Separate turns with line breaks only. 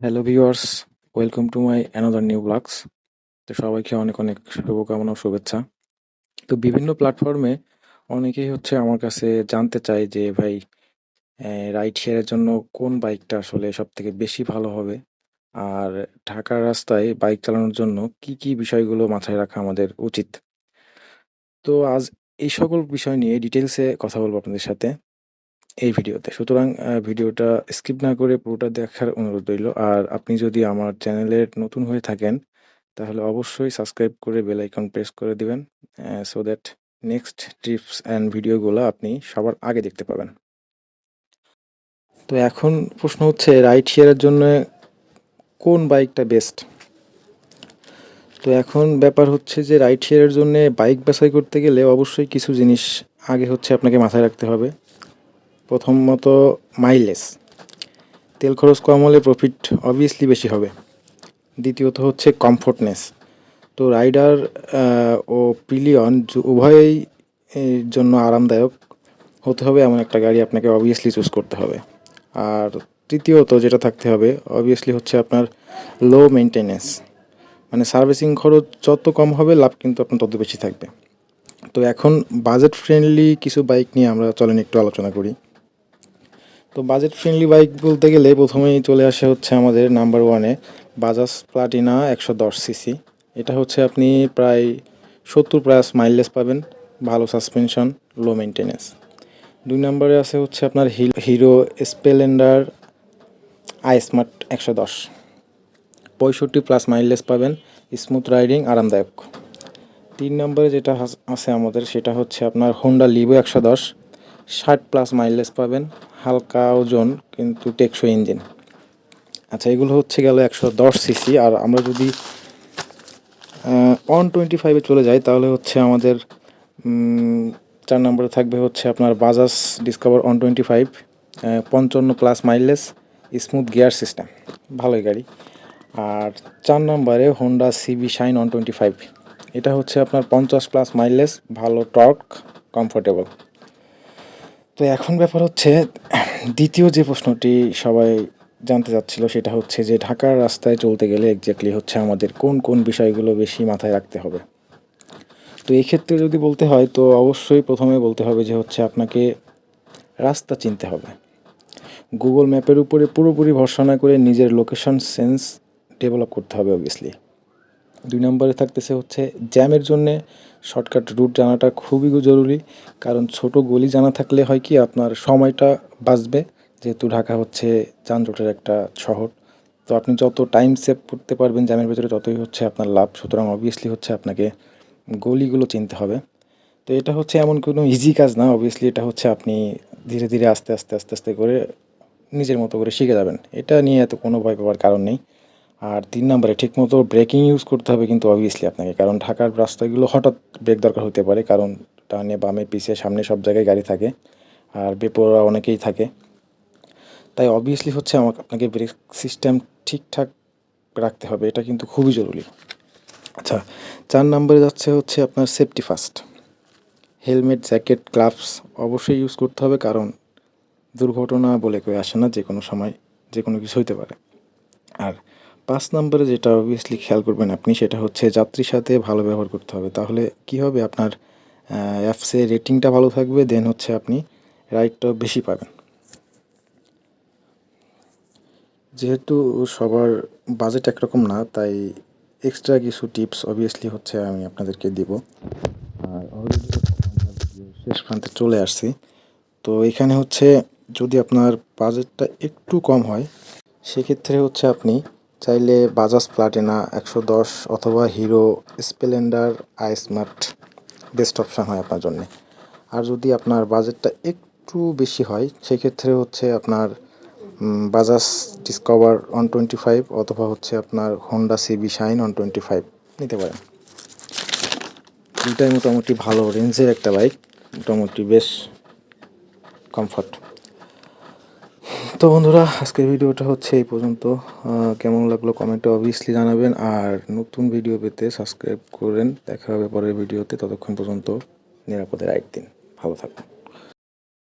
Hello viewers welcome to my another new blogs তো সবাইকে অনেক অনেক শুভকামনা ও শুভেচ্ছা। তো বিভিন্ন প্ল্যাটফর্মে অনেকেই হচ্ছে আমার কাছে জানতে চায় যে, ভাই রাইড শেয়ারের জন্য কোন বাইকটা আসলে সব থেকে বেশি ভালো হবে? আর ঢাকার রাস্তায় বাইক চালানোর জন্য কি কি বিষয়গুলো মাথায় রাখা আমাদের উচিত? তো আজ এই সকল বিষয় নিয়ে ডিটেলসে কথা বলব আপনাদের সাথে। এই ভিডিওতে। সুতরাং ভিডিওটা স্কিপ না করে পুরোটা দেখার অনুরোধ রইল। আর আপনি যদি আমার চ্যানেলের নতুন হয়ে থাকেন, তাহলে অবশ্যই সাবস্ক্রাইব করে বেল আইকন প্রেস করে দিবেন so that next tips and ভিডিওগুলো আপনি সবার আগে দেখতে পাবেন। তো এখন প্রশ্ন হচ্ছে রাইড শেয়ারের জন্য কোন বাইকটা বেস্ট তো এখন ব্যাপার হচ্ছে যে রাইড শেয়ারের জন্য বাইক বাছাই করতে গেলে অবশ্যই কিছু জিনিস আগে হচ্ছে আপনাকে মাথায় রাখতে হবে। প্রথমত মাইলেজ। তেল খরচ কম হলে প্রফিট অবভিয়াসলি বেশি হবে। দ্বিতীয়ত হচ্ছে কমফোর্টনেস তো রাইডার ও পিলিয়ন উভয়ই জন্য আরামদায়ক। হতে হবে এমন একটা গাড়ি আপনাকে অবভিয়াসলি চুজ করতে হবে। আর তৃতীয়ত যেটা থাকতে হবে অবভিয়াসলি হচ্ছে আপনার লো মেনটেনেন্স মানে সার্ভিসিং খরচ যত কম হবে, লাভ কিন্তু আপনার তত বেশি থাকবে। তো এখন বাজেট ফ্রেন্ডলি কিছু বাইক নিয়ে আমরা চলেন, একটু আলোচনা করি। তো বাজেট ফ্রেন্ডলি বাইক বলতে গেলে প্রথমেই চলে আসে হচ্ছে আমাদের নাম্বার ওয়ানে বাজাজ প্লাটিনা একশো দশ সিসি এটা হচ্ছে আপনি প্রায় সত্তর প্লাস মাইলেজ পাবেন, ভালো সাসপেনশন লো মেনটেনেন্স দুই নম্বরে আছে হচ্ছে আপনার হিরো স্পেলেন্ডার আই স্মার্ট একশো দশ। পঁয়ষট্টি প্লাস মাইলেজ পাবেন স্মুথ রাইডিং আরামদায়ক। তিন নম্বরে যেটা আছে আমাদের, সেটা হচ্ছে আপনার হোন্ডা লিভো একশো দশ। ষাট প্লাস মাইলেজ পাবেন হালকা ওজন, কিন্তু টেকসই ইঞ্জিন। আচ্ছা এগুলো হচ্ছে গেল একশো দশ সিসি, আর আমরা যদি ওয়ান টোয়েন্টি ফাইভে চলে যাই, তাহলে হচ্ছে আমাদের চার নম্বরে থাকবে হচ্ছে আপনার Bajaj Discover one twenty five পঞ্চান্ন plus mileage smooth gear system ভালোই গাড়ি। আর চার নম্বরে Honda CB Shine one twenty five এটা হচ্ছে আপনার পঞ্চাশ প্লাস মাইলেজ ভালো টর্ক কমফোর্টেবল তো এখন ব্যাপার হচ্ছে দ্বিতীয় যে প্রশ্নটি সবাই জানতে চাচ্ছিল সেটা হচ্ছে যে ঢাকার রাস্তায় চলতে গেলে এক্স্যাক্টলি হচ্ছে আমাদের কোন কোন বিষয়গুলো বেশি মাথায় রাখতে হবে? তো এই ক্ষেত্রে যদি বলতে হয়, তো অবশ্যই প্রথমে বলতে হবে যে হচ্ছে আপনাকে রাস্তা চিনতে হবে। গুগল ম্যাপের উপরে পুরোপুরি ভরসা না করে নিজের লোকেশন সেন্স ডেভেলপ করতে হবে অবভিয়াসলি দুই নম্বরে থাকতেছে হচ্ছে জ্যামের জন্যে শর্টকাট রুট জানাটা খুবই জরুরি। কারণ ছোট গলি জানা থাকলে হয় কি আপনার সময়টা বাঁচবে, যেহেতু ঢাকা হচ্ছে যানজটের একটা শহর। তো আপনি যত টাইম সেভ করতে পারবেন জ্যামের ভেতরে, ততই হচ্ছে আপনার লাভ। সুতরাং অবভিয়াসলি হচ্ছে আপনাকে গলিগুলো চিনতে হবে। তো এটা হচ্ছে এমন কোনো ইজি কাজ না। অবভিয়াসলি এটা হচ্ছে আপনি ধীরে ধীরে আস্তে আস্তে আস্তে আস্তে করে নিজের মতো করে শিখে যাবেন। এটা নিয়ে এত কোনো ভয় পাওয়ার কারণ নেই। আর তিন নম্বরে ঠিকমতো ব্রেকিং ইউজ করতে হবে কিন্তু অবভিয়াসলি আপনাকে। কারণ ঢাকার রাস্তাগুলো হঠাৎ ব্রেক দরকার হতে পারে, কারণ ডানে বামে, পিছে, সামনে সব জায়গায় গাড়ি থাকে আর বেপরোয়া অনেকেই থাকে। তাই অবভিয়াসলি হচ্ছে আমাকে আপনাকে ব্রেক সিস্টেম ঠিকঠাক রাখতে হবে, এটা কিন্তু খুবই জরুরি। আচ্ছা চার নম্বরে যাচ্ছে হচ্ছে আপনার safety first helmet, jacket, gloves অবশ্যই ইউজ করতে হবে, কারণ দুর্ঘটনা বলে কেউ আসে না যে কোনো সময় যে কোনো কিছু হইতে পারে। আর পাঁচ নম্বরে যেটা অবভিয়াসলি খেয়াল করবেন আপনি, সেটা হচ্ছে যাত্রীর সাথে ভালো ব্যবহার করতে হবে। তাহলে কি হবে? আপনার অ্যাপসে রেটিংটা ভালো থাকবে দেন হচ্ছে আপনি রাইডটা বেশি পাবেন। যেহেতু সবার বাজেট একরকম না, তাই এক্সট্রা কিছু টিপস অবভিয়াসলি হচ্ছে আমি আপনাদেরকে দিব। আর শেষ প্রান্তে চলে আসছি। তো এখানে হচ্ছে যদি আপনার বাজেটটা একটু কম হয়, সেক্ষেত্রে হচ্ছে আপনি চাইলে বাজাজ প্লাটিনা একশো দশ অথবা Hero Splendor I smart best option হয় আপনার জন্যে। আর যদি আপনার বাজেটটা একটু বেশি হয়, সেক্ষেত্রে হচ্ছে আপনার Bajaj Discover one twenty five অথবা হচ্ছে আপনার Honda CB Shine one twenty five নিতে পারেন। দুটাই মোটামুটি ভালো রেঞ্জের একটা বাইক, মোটামুটি বেশ কমফর্ট। তো বন্ধুরা, আজকের ভিডিওটা হচ্ছে এই পর্যন্ত। কেমন লাগল কমেন্টে অবভিয়াসলি জানাবেন, আর নতুন ভিডিও পেতে সাবস্ক্রাইব করেন। দেখা হবে পরের ভিডিওতে ততক্ষণ পর্যন্ত নিরাপদে রাইট দিন। ভালো থাকুন।